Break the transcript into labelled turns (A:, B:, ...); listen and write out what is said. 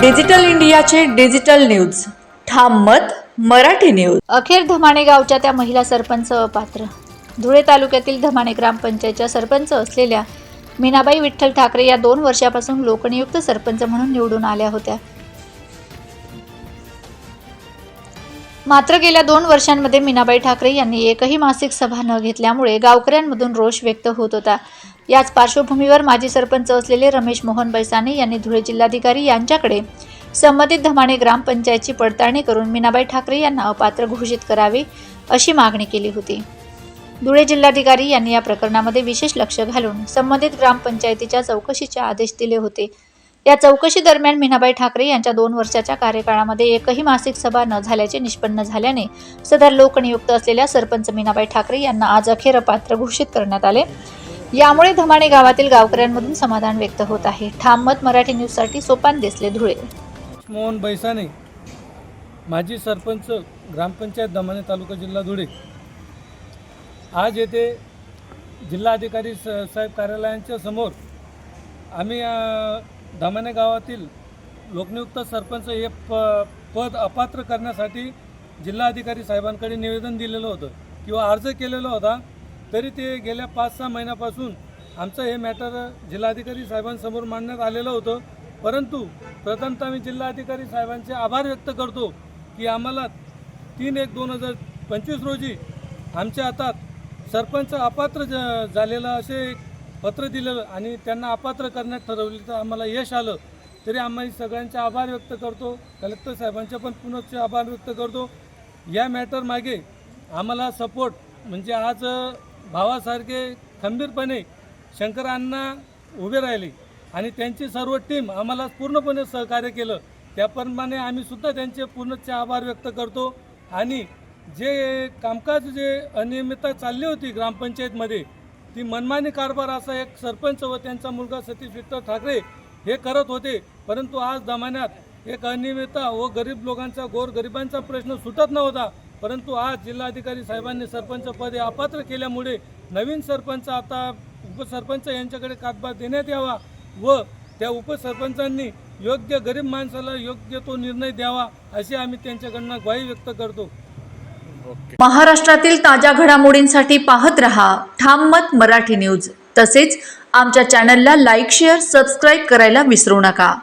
A: Digital इंडियाचे digital news. ठाम मत मराठी न्यूज.
B: अखेर धमाणे गावच्या त्या महिला सरपंच अपात्र धुळे तालुक्यातील धमाणे ग्रामपंचायतच्या सरपंच असलेल्या मीनाबाई विठ्ठल ठाकरे या दोन वर्षापासून लोकनियुक्त सरपंच म्हणून निवडून आल्या होत्या. मात्र गेल्या दोन वर्षांमध्ये मीनाबाई ठाकरे यांनी एकही मासिक सभा न घेतल्यामुळे गावकऱ्यांमधून रोष व्यक्त होत होता. याच पार्श्वभूमीवर माजी सरपंच असलेले रमेश मोहन बैसाने यांनी धुळे जिल्हाधिकारी यांच्याकडे संबंधित धमाणे ग्रामपंचायतची पडताळणी करून मीनाबाई ठाकरे यांना अपात्र घोषित करावे अशी मागणी केली होती. धुळे जिल्हाधिकारी यांनी या प्रकरणामध्ये विशेष लक्ष घालून संबंधित ग्रामपंचायतीच्या चौकशीचे आदेश दिले होते. या चौकशी दरम्यान मीनाबाई ठाकरे यांच्या दोन वर्षाच्या कार्यकाळामध्ये एकही मासिक सभा न झाल्याचे निष्पन्न झाल्याने सदर लोकनियुक्त असलेल्या सरपंच मीनाबाई ठाकरे यांना आज अखेर अपात्र घोषित करण्यात आले. यामुळे धमाणे गावातील गावकऱ्यांमधून समाधान व्यक्त होत आहे. ठाम मत मराठी न्यूजसाठी सोपान देसले धुळे.
C: मोहन बैसाने माजी सरपंच ग्रामपंचायत दमाणे तालुका जिल्हा धुळे. आज येथे जिल्हाधिकारी स साहेब कार्यालयांच्या समोर आम्ही अ, गावातील लोकनियुक्त सरपंच हे प पद अपात्र करण्यासाठी जिल्हाधिकारी साहेबांकडे निवेदन दिलेलं होतं किंवा अर्ज केलेला होता. तरी ते गेल्या पाच सहा महिन्यापासून आमचं हे मॅटर जिल्हाधिकारी साहेबांसमोर मांडण्यात आलेलं होतं. परंतु प्रथमतः मी जिल्हाधिकारी साहेबांचे आभार व्यक्त करतो की आम्हाला तीन एक दोन हजार पंचवीस रोजी आमच्या हातात सरपंच अपात्र ज झालेलं असे एक पत्र दिलेलं आणि त्यांना अपात्र करण्यात ठरवले तर आम्हाला यश आलं. तरी आम्ही सगळ्यांचे आभार व्यक्त करतो. कलेक्टर साहेबांचे पण पुनश्च आभार व्यक्त करतो. या मॅटर मागे आम्हाला सपोर्ट म्हणजे आज भावासारखे खंबीरपणे शंकरांना उभे राहिले आणि त्यांची सर्व टीम आम्हाला पूर्णपणे सहकार्य केलं. त्याप्रमाणे आम्हीसुद्धा त्यांचे पूर्णचे आभार व्यक्त करतो. आणि जे कामकाज जे अनियमितता चालली होती ग्रामपंचायतमध्ये ती मनमानी कारभार असा एक सरपंच व त्यांचा मुलगा सतीश विठ्ठल ठाकरे हे करत होते. परंतु आज जमान्यात एक अनियमितता व गरीब लोकांचा गोर गरिबांचा प्रश्न सुटत नव्हता. परंतु आज जिल्हाधिकारी साहेबांनी सरपंच पद हे अपात्र केल्यामुळे नवीन सरपंच आता उपसरपंच यांच्याकडे कागबाद देण्यात यावा व त्या उपसरपंचांनी योग्य गरीब माणसाला योग्य तो निर्णय द्यावा अशी आम्ही त्यांच्याकडनं ग्वाही व्यक्त करतो.
A: महाराष्ट्रातील ताज्या घडामोडींसाठी पाहत रहा ठाम मत मराठी न्यूज. तसेच आमच्या चॅनलला लाईक शेअर सबस्क्राईब करायला विसरू नका.